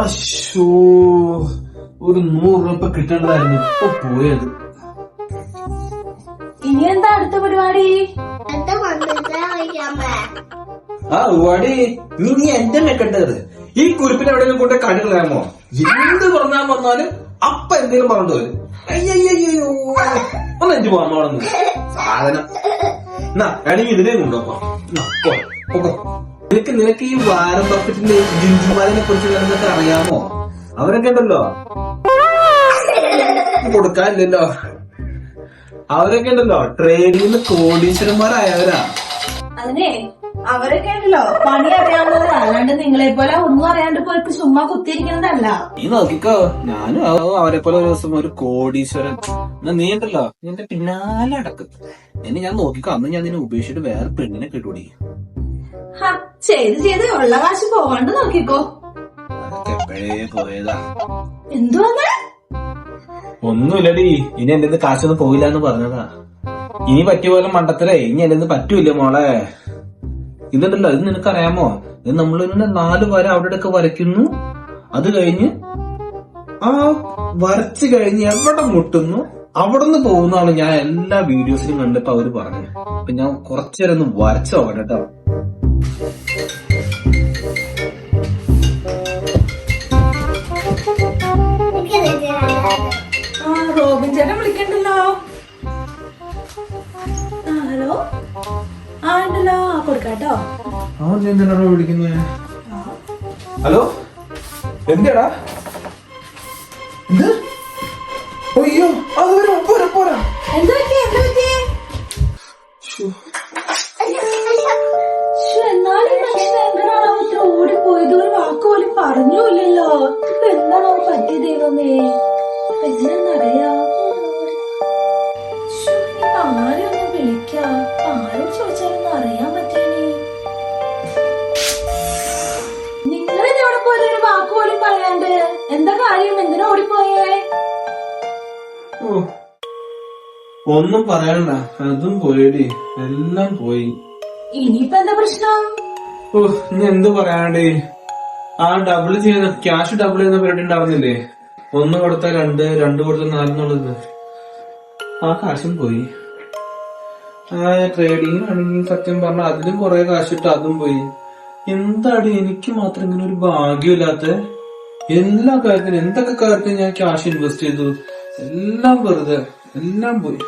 അശോ ഒരു നൂറ് രൂപ കിട്ടേണ്ടതായിരുന്നു. ഇപ്പൊ പോയത്. ഇനി എന്താ അടുത്ത പരിപാടി? ആ ഉവാടി നീ നീ എന്റെ ഈ കുരിപ്പിന് എവിടെയെങ്കിലും കൊണ്ട് കണ്ടിട്ടില്ലാമോ എന്ത് പറഞ്ഞാൽ വന്നാലും അപ്പ എന്തെങ്കിലും പറഞ്ഞു വരും അയ്യയ്യോ ഒന്ന് എനിക്ക് പോകാൻ സാധനം. എന്നാ വേണമെങ്കിൽ ഇതിനെ കൊണ്ടുപോ നിനക്ക് നിനക്ക് ഈ വാരം ബക്കറ്റിന്റെ ജിഞ്ചുമാരനെ കുറിച്ച് നിനക്ക് അറിയാമോ? അവരൊക്കെ ഉണ്ടല്ലോ. കൊടുക്കാനില്ലല്ലോ. അവരൊക്കെ ഉണ്ടല്ലോ. ട്രേഡിൽ നിന്ന് കോടീശ്വരന്മാരായവരാ. അതിനെ അവരൊക്കെ ഉണ്ടല്ലോ. പണി അറിയാവുന്നവരാ. അല്ലാണ്ട് നിങ്ങളെ പോലെ ഒന്നും അറിയാണ്ട് പോയിട്ട് ചുമ്മാ കുത്തിയിരിക്കുന്നതല്ല. നീ നോക്കിക്കോ. ഞാനും അവരെ പോലെ ഒരു ദിവസം ഒരു കോടീശ്വരൻ. എന്നാ നീ ഉണ്ടല്ലോ. നിന്റെ പിന്നാലെ അടക്കും എന്നെ ഞാൻ നോക്കിക്കോ. അന്ന് ഞാൻ നിന്നെ ഉപേക്ഷിച്ചിട്ട് വേറെ പെണ്ണിനെ കിട്ടൂടി. ഹ, ചെയ്ത് ചെയ്ത് ഉള്ള കാശ് പോവാണ്ട് നോക്കിക്കോ. എന്തുവന്ന്? ഒന്നുമില്ലടി. ഇനി എന്റെ കാശൊന്നും പോയില്ല എന്ന് പറഞ്ഞതാ. ഇനി പറ്റിയ പോലെ മണ്ടത്തരേ ഇനി എന്റെ പറ്റൂല മോളെ. ഇതുണ്ടല്ലോ ഇത് നിനക്കറിയാമോ? ഇത് നമ്മൾ നാല് വര അവിടെ ഒക്കെ വരയ്ക്കുന്നു. അത് കഴിഞ്ഞ് ആ വരച്ചു കഴിഞ്ഞ് എവിടെ മുട്ടുന്നു? അവിടെ നിന്ന് പോകുന്നതാണ് ഞാൻ എല്ലാ വീഡിയോസിലും കണ്ടപ്പോ അവർ പറഞ്ഞു അപ്പൊ ഞാൻ കുറച്ചേരം ഒന്ന് വരച്ചു കേട്ടോ. ആ ഹലോ. ആ ഉണ്ടല്ലോ. ആ കൊടുക്കാട്ടോ. അവൻ എന്തിനാണോ വിളിക്കുന്നത് ഹലോ? എന്താടാ എന്ത്? അയ്യോ അത് വരും പോരാ പോരാ. എന്താ എന്നാലും ഈ മനുഷ്യൻ എന്തിനാണോ ഇത്ര ഓടിപ്പോയത്? ഒരു വാക്ക് പോലും പറഞ്ഞൂല്ലല്ലോ ഇപ്പൊ എന്താണോ പറ്റിയ ദൈവമേ? കാര്യം എന്തിനാ ഓടിപ്പോയേ ഒന്നും പറയണ്ട. അതും പോയടി. എല്ലാം പോയി. ഇനിയിപ്പൊ എന്താ പ്രശ്നം? ഓ ഇനി എന്ത് പറയാണ്ടേ ആ ഡബിൾ ചെയ്യുന്ന ക്യാഷ് ഡബിൾ ചെയ്യുന്ന പരിപാടി ഉണ്ടാവുന്നില്ലേ? ഒന്ന് കൊടുത്ത രണ്ട് രണ്ട് കൊടുത്ത നാലെന്നുള്ളത്. ആ കാശും പോയി. ആ ട്രേഡിങ് ആണെങ്കിൽ സത്യം പറഞ്ഞ അതിലും കുറെ കാശിട്ട് അതും പോയി. എന്താടി? എനിക്ക് മാത്രം ഇങ്ങനെ ഒരു ഭാഗ്യമില്ലാത്ത എല്ലാ കാര്യത്തിനും എന്തൊക്കെ കാര്യത്തിനും ഞാൻ ക്യാഷ് ഇൻവെസ്റ്റ് ചെയ്തു? എല്ലാം വെറുതെ എല്ലാം പോയി.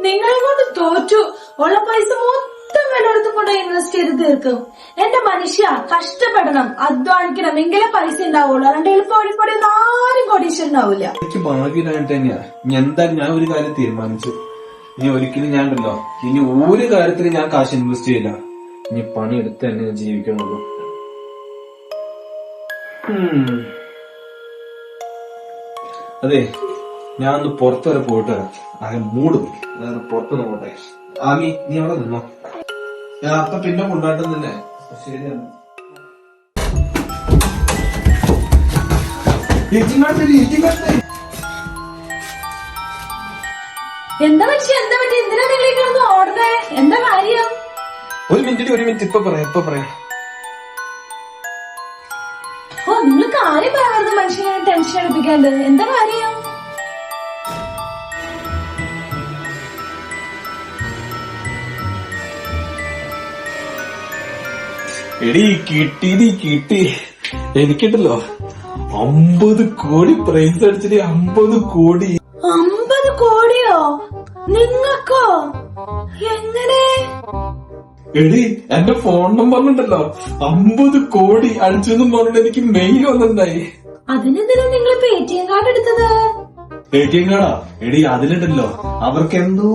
നിങ്ങളെ കൊണ്ട് തോറ്റു. ഉള്ള പൈസ മൊത്തം വിലയെടുത്ത് കൊണ്ട് ഇൻവെസ്റ്റ് ചെയ്ത് തീർക്കും. എന്റെ മനുഷ്യ കഷ്ടപ്പെടണം. അധ്വാനിക്കണം. എങ്കിലേ പൈസ ഉണ്ടാവുള്ളൂ. അല്ലാണ്ട് എളുപ്പം ഓടിപ്പോടി ആരും കോടീശ്വരൻ ഉണ്ടാവില്ല. എനിക്ക് ഭാഗ്യമായിട്ട് തന്നെയാ. എന്താ എന്തായാലും ഞാൻ ഒരു കാര്യം തീരുമാനിച്ചു. ഇനി ഒരിക്കലും ഞാൻ ഉണ്ടല്ലോ ഇനി ഒരു കാര്യത്തിലും ഞാൻ കാശ് ഇൻവെസ്റ്റ് ചെയ്യില്ല. ഇനി പണി എടുത്ത് തന്നെ ജീവിക്കണുള്ളൂ. അതെ ഞാൻ ഒന്ന് പുറത്തു വരെ പോയിട്ട് വരാം ആകെ മൂട് പോയി പുറത്തു നോക്കട്ടെ ആമി നീ അവിടെ നിന്നോ? ഞാൻ അപ്പൊ പിന്നെ കൊണ്ടാട്ടുന്നില്ലേ ശരിയാണ്. എന്താ മനുഷ്യ എന്താ പറ്റി? എന്തിനാ നിങ്ങൾ കിടന്ന് ഓടണേ എന്താ കാര്യം? ഒരു മിനിറ്റ് ഒരു മിനിറ്റ്. ഇപ്പൊ പറയാം ഇപ്പൊ പറയാം. കാര്യം പറയാറുണ്ട് മനുഷ്യനെ ടെൻഷൻ എടുപ്പിക്കേണ്ടത്? എന്താ കാര്യം? എടി കിട്ടിടി കിട്ടി എനിക്കിട്ടല്ലോ അമ്പത് കോടി പ്രൈസ് അടിച്ചിട്ട് അമ്പത് കോടി എടി എന്റെ ഫോൺ നമ്പർ ഉണ്ടല്ലോ. അമ്പത് കോടി അടിച്ചെന്നും പറഞ്ഞിട്ട് എനിക്ക് മെയിൽ വന്നിട്ടുണ്ടായി. അതിനെന്തിനാ നിങ്ങൾ പേ ടി എം കാർഡ് എടുത്തത്? എ ടി എം കാർഡാ എടി അതിലുണ്ടല്ലോ അവർക്ക് എന്തോ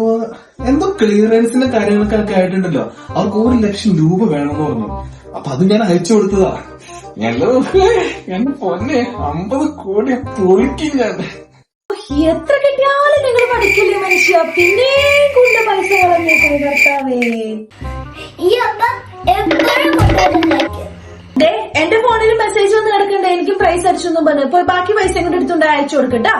എന്തോ ക്ലിയറൻസിന്റെ കാര്യങ്ങളൊക്കെ ആയിട്ടുണ്ടല്ലോ. അവർക്ക് ഒരു ലക്ഷം രൂപ വേണമെന്ന് പറഞ്ഞു. അപ്പൊ അത് ഞാൻ അയച്ചു കൊടുത്തതാ. എന്റെ എന്റെ പൊന്നെ അമ്പത് കോടി പൊളിക്കും ഞാൻ. എത്ര കിട്ടിയാലും നിങ്ങൾ പഠിക്കില്ലേ മനുഷ്യ? പിന്നെ കൂടുതൽ പൈസ കളഞ്ഞേക്കുന്നു എനിക്കും പ്രൈസ് അടിച്ചൊന്നും പറഞ്ഞു. പോയി ബാക്കി പൈസ എങ്ങോട്ട് എടുത്തുകൊണ്ട് അയച്ചു കൊടുക്കട്ടാ